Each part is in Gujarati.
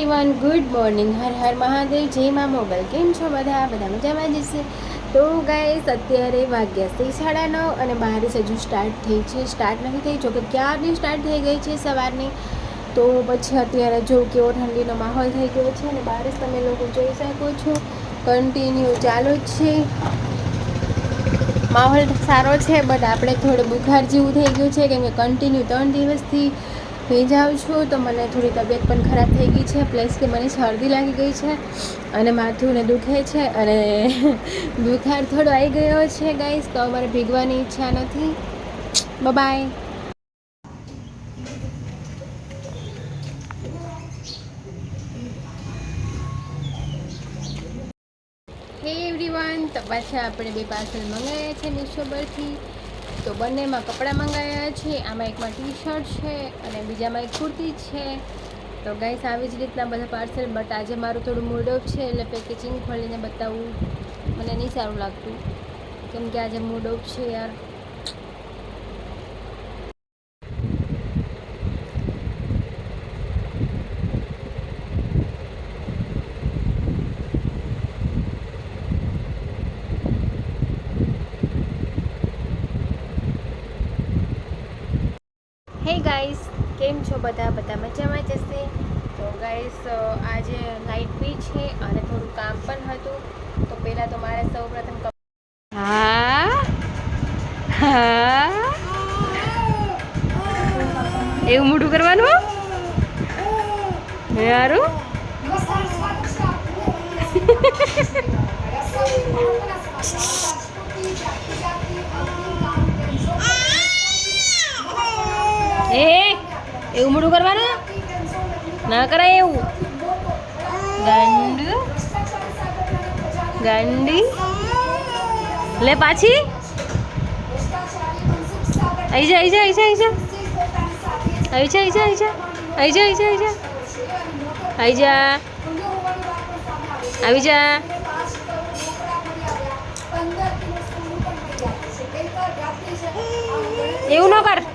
Everyone good morning Har Har Mahadev, જય મા મોગલ. કેમ છો બધા? બધા મજામાં જશે તો ગાઈસ અત્યારે વાગ્યા છે સાડા નવ અને બારિશ હજુ સ્ટાર્ટ થઈ છે. સ્ટાર્ટ નથી થઈ, જોકે ક્યારની સ્ટાર્ટ થઈ ગઈ છે સવારની? તો પછી અત્યારે જો કેવો ઠંડીનો માહોલ થઈ ગયો છે અને બારિશ તમે લોકો જોઈ શકો છો. કન્ટિન્યુ ચાલુ જ છે. માહોલ સારો છે બટ આપણે થોડું બુખાર જેવું થઈ ગયું છે, કેમ કે કન્ટિન્યુ ત્રણ દિવસથી ભેજાઉં છું, તો મને થોડી તબિયત પણ ખરાબ થઈ ગઈ છે, પ્લસ કે મને શરદી લાગી ગઈ છે અને માથું ને દુખે છે અને બુખાર થોડો આવી ગયો છે ગાઈસ તો અમારે ભીગવાની ઈચ્છા નથી. બાય હે એવરીવન તો પાછા આપણે બે પાર્સલ મંગાવ્યા છે મીશો પરથી. તો બંનેમાં કપડાં મંગાવ્યા છે, આમાં એકમાં ટી શર્ટ છે અને બીજામાં એક કુર્તી છે. તો ગાઈસ આવી જ રીતના બધા પાર્સલ બટ આજે મારું થોડું મૂડ ઓફ છે, એટલે પેકેજિંગ ખોલીને બતાવવું મને નહીં સારું લાગતું. કેમ કે આજે મૂડ ઓફ છે યાર હે ગાઈસ કેમ છો બધા બધા મજામાં જશે તો ગાઈસ આજે લાઇટ બી છે અને થોડું કામ પણ હતું. તો પહેલાં તો મારે સૌ પ્રથમ હા? હા? એવું મોટું કરવાનું સારું એ એવું કરવાનું? ના કરાય એવું. ગાંડુ. ગાંડી. લે પાછી. આવી જા આવી જા આવી જા આવી જા. આવી જા આવી જા આવી જા. આવી જા આવી જા આવી જા. આવી જા. એવું ન કર.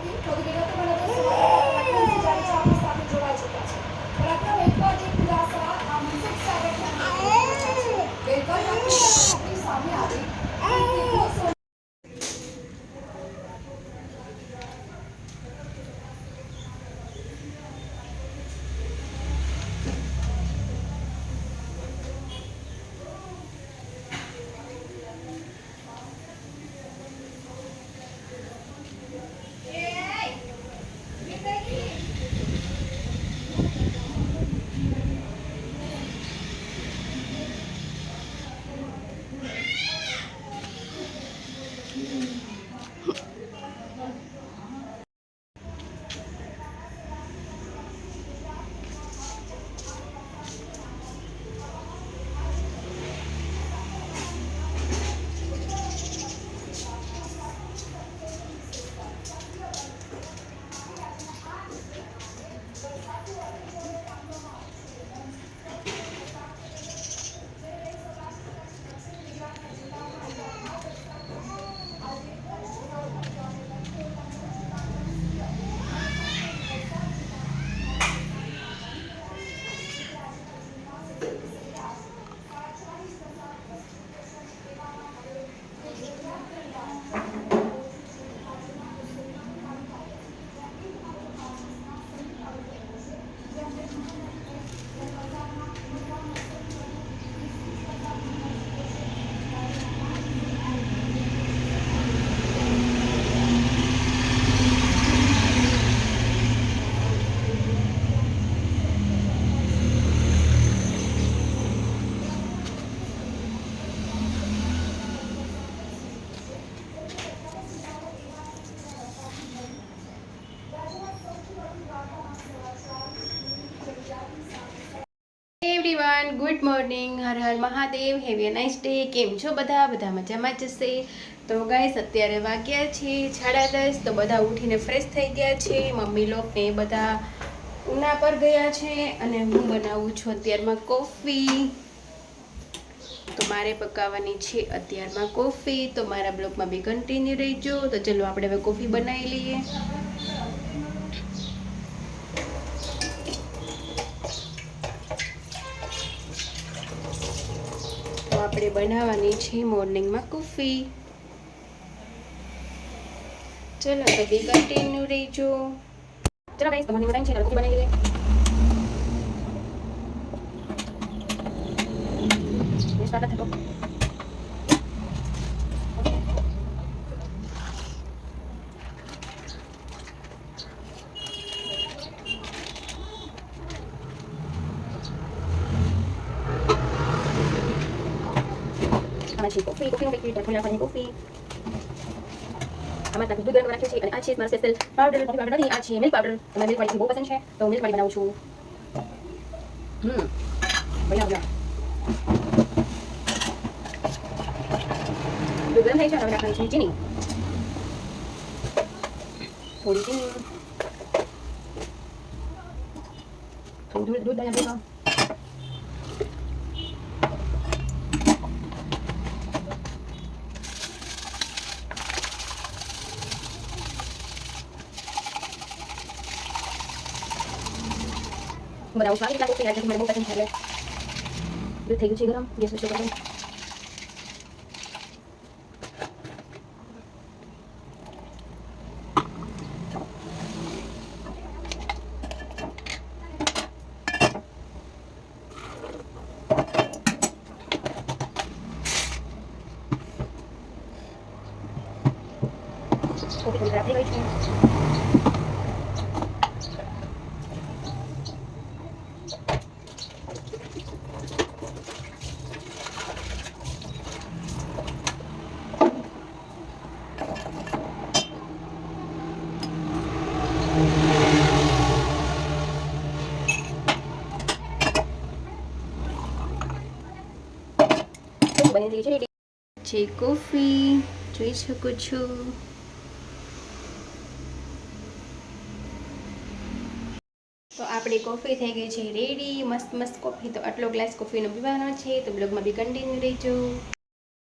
Morning Har Har Mahadev heavy nice day કેમ છો બધા? બધા મજામાં જશે. તો ગાઈસ અત્યારે વાગ્યા છે સાડા દસ, તો બધા ઉઠીને ફ્રેશ થઈ ગયા છે. મમ્મી લોકને બધા ઉના પર ગયા છે અને હું બનાવું છું અત્યારમાં કોફી તો મારે પકાવવાની છે અત્યારમાં કોફી તો મારા બ્લોગમાં બી કન્ટિન્યુ રહીજો. તો ચલો, આપણે હવે કોફી બનાવી લઈએ. આપણે બનાવવાની છે મોર્નિંગમાં કોફી. ચલો બધી કન્ટિન્યુ રહેજો ચલો ગાઈસ છે બનાવી લઈએ. સ્ટાર્ટ થતો પેકેટ થોડી નાખવાની કોફી આમાં તાકું દૂધ ગરમ રાખ્યું છે અને આ છે મારો સ્પેશિયલ પાવડર કોફી પાવડર નથી આ છે મિલ્ક પાવડર મને મિલ્ક વાળી બહુ પસંદ છે તો મિલ્ક વાળી બનાવું છું હમ બઢિયા બઢિયા દૂધ ગરમ થાય છે હવે નાખવાની છે ચીની થોડી ચીની થોડું દૂધ દૂધ ડાયા બનાવું છું આવી રીતે કોફી આજે મને બહુ પસંદ છે એટલે થઈ ગયું છે ગરમ ગેસ ઓછો કરો કોફી થોડી ખરાબ થઈ ગઈ છે કોફી બની ગઈ છે રેડી છે કોફી જોઈ શકો છો. તો આપણી કોફી થઈ ગઈ છે રેડી. મસ્ત મસ્ત કોફી. તો આટલો ગ્લાસ કોફીનો પીવાનો છે તો બ્લોગમાં બી કન્ટિન્યુ રહેજો.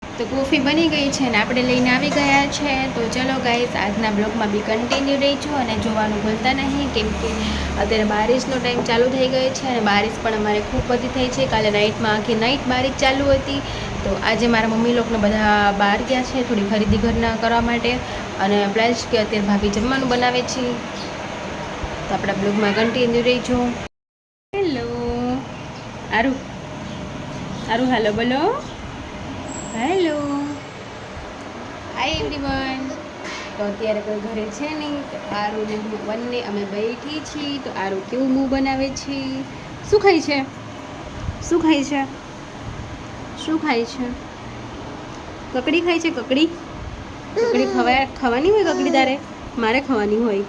તો કોફી બની ગઈ છે ને આપણે લઈને આવી ગયા છે. તો ચલો ગાઈસ આજના બ્લોગમાં બી કન્ટિન્યુ રહેજો અને જોવાનું ભૂલતા નહીં કેમ કે અત્યારે બારિશનો ટાઈમ ચાલુ થઈ ગયો છે અને બારિશ પણ અમારે ખૂબ બધી થઈ છે. કાલે નાઇટમાં આખી નાઇટ બારિશ ચાલુ હતી. તો આજે મારા મમ્મી લોકોને બધા બહાર ગયા છે થોડી ખરીદી ઘરના કરવા માટે અને પ્લસ કે અત્યારે ભાભી જમવાનું બનાવે છે. તો આપણા બ્લોગમાં કન્ટિન્યુ રહીજો. હેલો આરુ. આરુ હાલો બોલો. હેલો હાય એવરીવન તો અત્યારે કોઈ ઘરે છે નહીં તો આરુ ને હું બંને અમે બેઠી છીએ. તો આરુ કેવું મું બનાવે છે? શું ખાય છે? શું ખાય છે? શું ખાય છે? કકડી ખાય છે કકડી? કકડી ખવાય? ખાવાની હોય કકડી તારે? મારે ખાવાની હોય.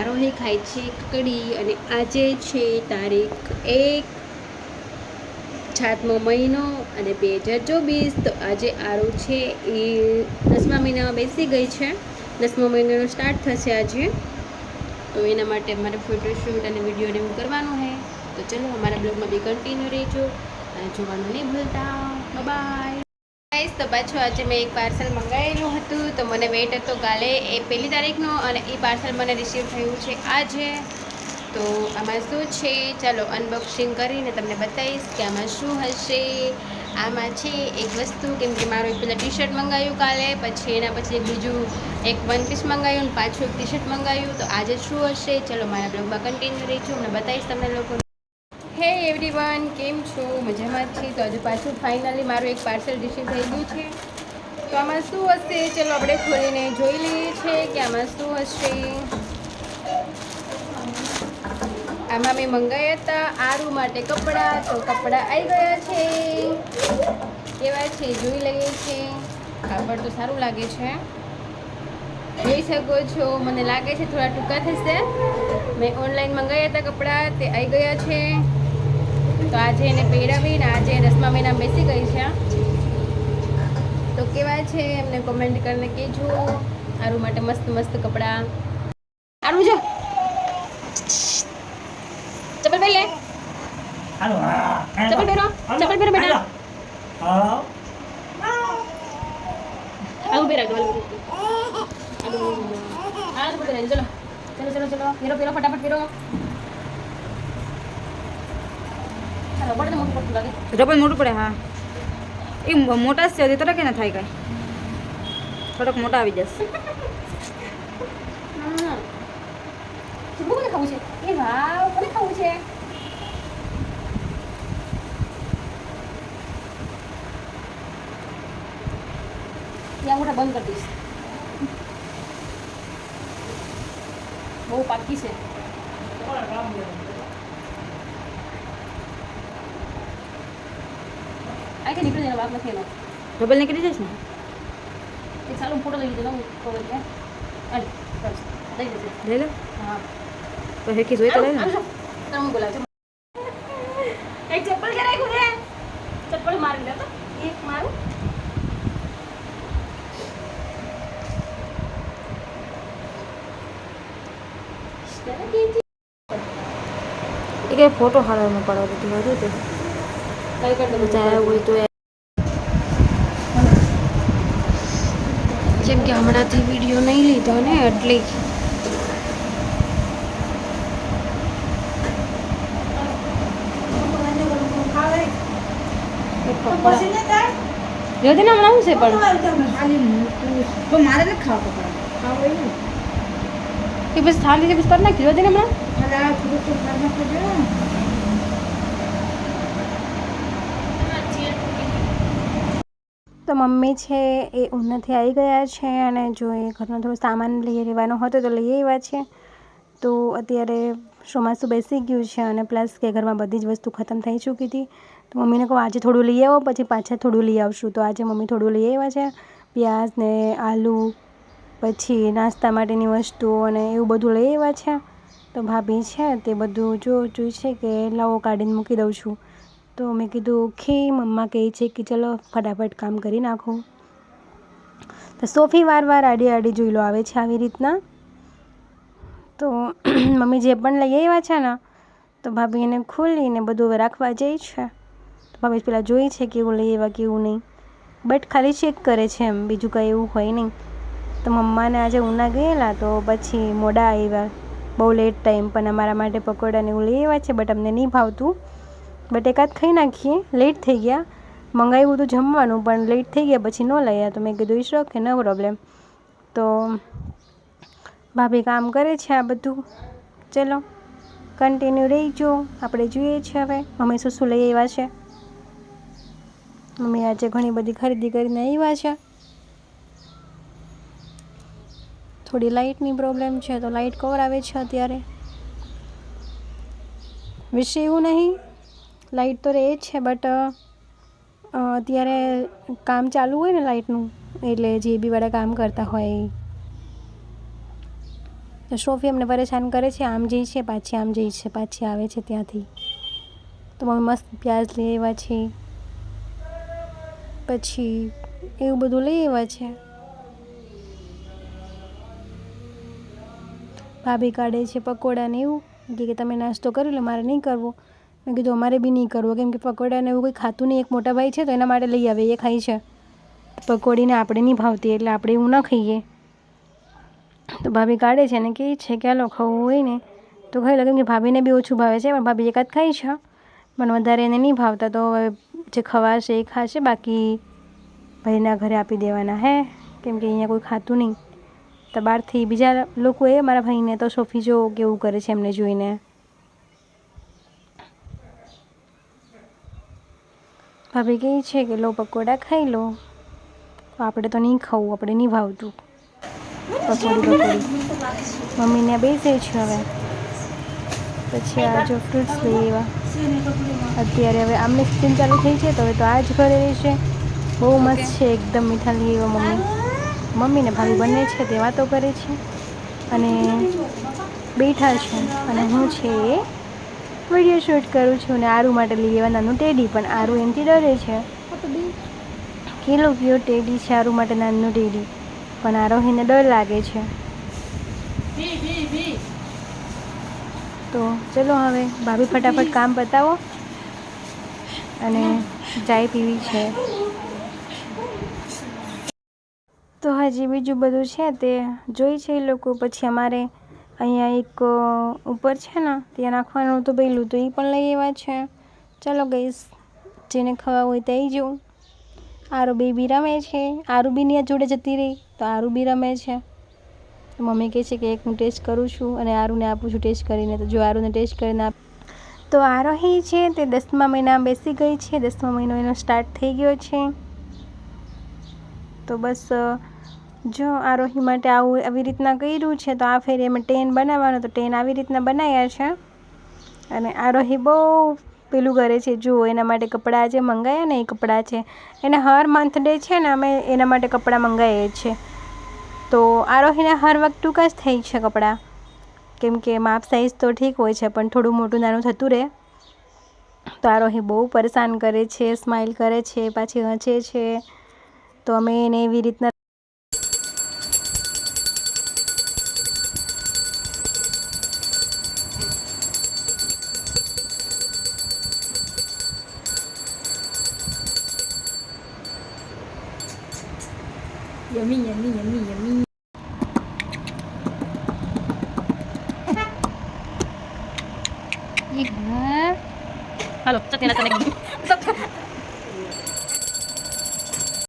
આરોહી ખાય છે કકડી અને આજે છે તારીખ એક સાતમો મહિનો અને બે હજાર ચોવીસ. તો આજે આરો છે એ દસમા મહિનામાં બેસી ગઈ છે. દસમા મહિનાનો સ્ટાર્ટ થશે આજે. તો એના માટે મારે ફોટોશૂટ અને વીડિયો એવું કરવાનું છે તો ચલો અમારા બ્લોગમાં બી કન્ટિન્યુ રહેજો. જોવાનું નહીં ભૂલતા બાય ગાઈસ તો પાછું આજે મેં એક પાર્સલ મંગાવેલું હતું, તો મને વેટ હતો કાલે એ પહેલી તારીખનો અને એ પાર્સલ મને રિસીવ થયું છે આજે. તો આમાં શું છે? ચાલો અનબોક્સિંગ કરીને તમને બતાવીશ કે આમાં શું હશે. આમાં છે એક વસ્તુ, કેમ કે મારું એક પેલા ટી શર્ટ મંગાવ્યું કાલે, પછી એના પછી બીજું એક વન પીસ મંગાવ્યું પાછું એક ટી શર્ટ મંગાવ્યું. તો આજે શું હશે? ચલો મારા બ્લોગમાં કન્ટિન્યુ રહીશું. અને બતાવીશ તમને લોકો હે એવરીવન, કેમ છો? મજામાં જ તો આજે પાછું ફાઇનલી મારું એક પાર્સલ રિસીવ થઈ ગયું છે. તો આમાં શું હશે? ચલો આપણે ખોલીને જોઈ લઈએ છીએ કે આમાં શું હશે. આમાં મેં મંગાવ્યા હતા આરુ માટે કપડાં. તો કપડાં આવી ગયા છે. કેવા છે? જોઈ લઈએ છીએ કાપડ તો સારું લાગે છે. જોઈ શકો છો. મને લાગે છે થોડા ટૂંકા થશે. મેં ઓનલાઈન મંગાવ્યા હતા કપડાં. તે આવી ગયા છે. તો આજે એને પહેરાવીને આજે દસમા મહિના બેસી ગઈ છે. તો કેવા છે એમને કોમેન્ટ કરીને કહેજો. આરુ માટે મસ્ત મસ્ત કપડાં. આરુ જો. ચપ્પલ પહેર લે. ચપ્પલ પહેરો. ચપ્પલ પહેરો બેટા. આવું પહેરાવજો આવું. આવું પહેરા ચલો. ચલો ચલો ચલો. પહેરો પહેરો ફટાફટ પહેરો. બળદ મોટું પડે, હા. એ મોટા જ છે, હજી તરકે ના થાય કાંઈ. થોડોક મોટા આવી જશે. ખાવું છે એ વાવ કોને ખાવું છે ત્યાં મોટા બંધ કરી દઈશ બહુ પાકી છે આ કે નીકળી જાય વાત નથી એનો ડબલ નીકળી જશે ને એક સારું ફોટો લઈ લીધો હું કવર કે અરે બસ લઈ જશે લઈ લે. હા. તો હેકી જોઈ તો લઈ લે. તને હું બોલાવું છું એક ચપ્પલ કે રાખ્યું છે ચપ્પલ મારી લે તો એક મારું. એ કે ફોટો હારો ન પડવા દીધી હતું તે કઈ કર દઉં જાય હોય તો એ જેમ કે હમણાંથી વીડિયો નહીં લીધો ને એટલે જોતી ને હમણાં શું છે પણ તો મારે નથી ખાવા પકડવા એ બસ થાળી છે બસ કરી નાખી. જોતી ને હમણાં તો મમ્મી છે એ ઉનાથી આવી ગયા છે અને જો એ ઘરનો થોડો સામાન લઈ લેવાનો હતો તો લઈ આવ્યા છે. તો અત્યારે ચોમાસું બેસી ગયું છે અને પ્લસ કે ઘરમાં બધી જ વસ્તુ ખતમ થઈ ચૂકી હતી. તો મમ્મીને કહું આજે થોડું લઈ આવો, પછી પાછા થોડું લઈ આવશું. તો આજે મમ્મી થોડું લઈ આવ્યા છે. પ્યાઝ ને આલુ, પછી નાસ્તા માટેની વસ્તુઓ અને એવું બધું લઈ આવ્યા છે. તો ભાભી છે તે બધું જો જોઈ છે કે લાવો કાઢીને મૂકી દઉં છું. તો મેં કીધું ઓકે મમ્મા કહે છે કે ચલો ફટાફટ કામ કરી નાખો. તો સોફી વાર વાર આડી આડી જોઈ લો, આવે છે આવી રીતના. તો મમ્મી જે પણ લઈ આવ્યા છે ને, તો ભાભી એને ખોલીને બધું રાખવા જાય છે. તો ભાભી પેલા જોઈ છે કેવું લઈ આવ્યા કેવું નહીં. બટ ખાલી ચેક કરે છે એમ, બીજું કંઈ એવું હોય નહીં. તો મમ્માને આજે ઉના ગયેલા, તો પછી મોડા આવ્યા. બહુ લેટ ટાઈમ પણ અમારા માટે પકોડા ને એવું લઈ આવ્યા છે બટ અમને નહીં ભાવતું. બટ એકાદ ખાઈ નાખીએ લેટ થઈ ગયા, મંગાવ્યું તો જમવાનું, પણ લેટ થઈ ગયા, પછી ન લઈ તો મેં કીધું ઈશ કે નો પ્રોબ્લેમ તો ભાભી કામ કરે છે આ બધું. ચલો કન્ટિન્યુ રહીજો આપણે જોઈએ છીએ હવે. મમ્મી શું શું લઈ આવ્યા છે. મમ્મી આજે ઘણી બધી ખરીદી કરીને આવ્યા છે. થોડી લાઇટની પ્રોબ્લેમ છે, તો લાઇટ કવર આવે છે અત્યારે. વિશે એવું નહીં. લાઇટ તો રહે જ છે બટ અત્યારે કામ ચાલુ હોય ને લાઇટનું એટલે જે બી વાળા કામ કરતા હોય સોફી અમને પરેશાન કરે છે, આમ જઈ છે, પાછી આમ જઈ છે, પાછી આવે છે ત્યાંથી. તો મમ્મી મસ્ત પ્યાજ લઈ આવ્યા છે પછી એવું બધું લઈ આવ્યા છે. ભાભી કાઢે છે પકોડા ને એવું, કે તમે નાસ્તો કરી લો મારે નહીં કરવો. મેં કીધું, અમારે બી નહીં કરવો. કેમ કે પકોડાને એવું કંઈ ખાતું નહીં. એક મોટા ભાઈ છે તો એના માટે લઈ આવે, એ ખાય છે. પકોડીને આપણે નહીં ભાવતી, એટલે આપણે એવું ન ખાઈએ. તો ભાભી કાઢે છે ને કે છે કે, હાલો, ખાવું હોય ને. તો ખાઈ લો કેમ કે ભાભીને બી ઓછું ભાવે છે, પણ ભાભી એકાદ ખાઈ છે. પણ વધારે એને નહીં ભાવતા, તો હવે જે ખવાશે એ ખાશે, બાકી ભાઈના ઘરે આપી દેવાના, હે? કેમ કે અહીંયા કોઈ ખાતું નહીં. તો બહારથી બીજા લોકો એ મારા ભાઈને તો સોફી જો કેવું કરે છે એમને જોઈને. ભાભી કહે છે કે લો પકોડા ખાઈ લો. આપણે તો નહીં ખાવું આપણે નહીં ભાવતું. પકોડી પકોડી. મમ્મીને બેસે છે હવે. પછી આ જો ફ્રૂટ્સ લઈ એવા અત્યારે હવે આમની સિઝન ચાલુ થઈ છે તો હવે તો આ જ ઘરે રહેશે. બહુ મસ્ત છે એકદમ મીઠા લઈ એવા મમ્મી. મમ્મી ને ભાભી બંને છે તે વાતો કરે છે. અને બેઠા છે. અને હું છે એ વીડિયો શૂટ કરું છું અને આરુ માટે લઈ આવ્યા નાનું ટેડી પણ આરુ એનાથી ડરે છે. કિલો કયો ટેડી છે આરુ માટે નાનું ટેડી પણ આરોહીને ડર લાગે છે. તો ચલો હવે ભાભી ફટાફટ કામ બતાવો અને ચાય પીવી છે. તો હજી બીજું બધું છે તે જોઈ છે એ લોકો પછી અમારે અહીંયા એક ઉપર છે ને, ત્યાં નાખવાનું હતું પેલું તો એ પણ લઈ આવ્યા છે. ચાલો ગઈશ જેને ખાવા હોય તે આવી જવું બી બી રમે છે. આરુબીની જોડે જતી રહી, તો આરુબી રમે છે. મમ્મી કહે છે કે એક હું ટેસ્ટ કરું છું અને આરુને આપું છું ટેસ્ટ કરીને, તો જો આરુને ટેસ્ટ કરીને આપ તો આરોહી છે, તે દસમા મહિના બેસી ગઈ છે. દસમા મહિનો એનો સ્ટાર્ટ થઈ ગયો છે. તો બસ જો આરોહી માટે આવું આવી રીતના કર્યું છે, તો આ ફેરી એમાં ટેન બનાવવાનો, તો ટેન આવી રીતના બનાવ્યા છે. અને આરોહી બહુ પેલું કરે છે, જુઓ, એના માટે કપડાં જે મંગાવ્યા ને એ કપડાં છે. એને હર મંથ ડે છે ને, અમે એના માટે કપડાં મંગાવીએ છીએ. તો આરોહીને હર વખત ટૂંકા જ થઈ છે કપડાં. કેમ કે માપ સાઈઝ તો ઠીક હોય છે, પણ થોડું મોટું નાનું થતું રહે. તો આરોહી બહુ પરેશાન કરે છે સ્માઇલ કરે છે, પાછી હંચે છે. તો અમે એને એવી રીતના